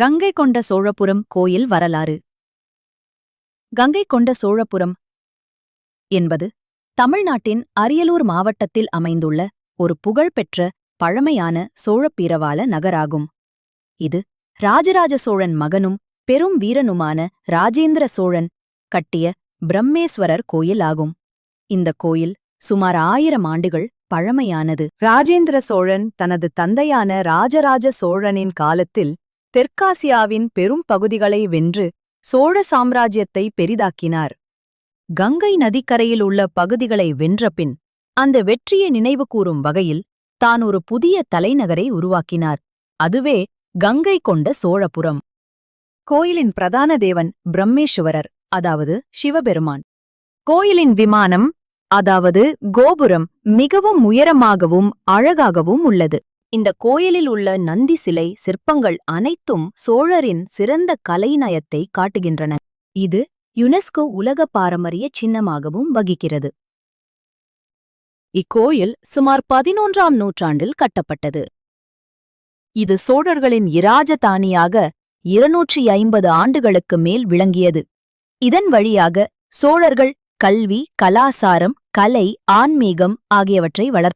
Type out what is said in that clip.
கங்கை கொண்ட சோழபுரம் கோயில் வரலாறு. கங்கை கொண்ட சோழபுரம் என்பது தமிழ்நாட்டின் அரியலூர் மாவட்டத்தில் அமைந்துள்ள ஒரு புகழ்பெற்ற பழமையான சோழப்பீரவால நகராகும். இது ராஜராஜ சோழன் மகனும் பெரும் வீரனுமான ராஜேந்திர சோழன் கட்டிய பிரம்மேஸ்வரர் கோயில் ஆகும் இந்த கோயில் சுமார் ஆயிரம் ஆண்டுகள் பழமையானது. ராஜேந்திர சோழன் தனது தந்தையான ராஜராஜ சோழனின் காலத்தில் தெற்காசியாவின் பெரும் பகுதிகளை வென்று சோழ சாம்ராஜ்யத்தை பெரிதாக்கினார். கங்கை நதிக்கரையில் உள்ள பகுதிகளை வென்றபின் அந்த வெற்றியை நினைவுகூரும் வகையில் தான் ஒரு புதிய தலைநகரை உருவாக்கினார். அதுவே கங்கை கொண்ட சோழபுரம். கோயிலின் பிரதான தேவன் பிரம்மேஸ்வரர் அதாவது சிவபெருமான். கோயிலின் விமானம் அதாவது கோபுரம் மிகவும் உயரமாகவும் அழகாகவும் உள்ளது. இந்த கோயிலில் உள்ள நந்தி சிலை சிற்பங்கள் அனைத்தும் சோழரின் சிறந்த கலைநயத்தை காட்டுகின்றன. இது யுனெஸ்கோ உலக பாரம்பரிய சின்னமாகவும் வகிக்கிறது. இக்கோயில் சுமார் பதினொன்றாம் நூற்றாண்டில் கட்டப்பட்டது. இது சோழர்களின் இராஜதானியாக இருநூற்றி ஐம்பது ஆண்டுகளுக்கு மேல் விளங்கியது. இதன் வழியாக சோழர்கள் கல்வி கலாசாரம் கலை ஆன்மீகம் ஆகியவற்றை வளர்த்து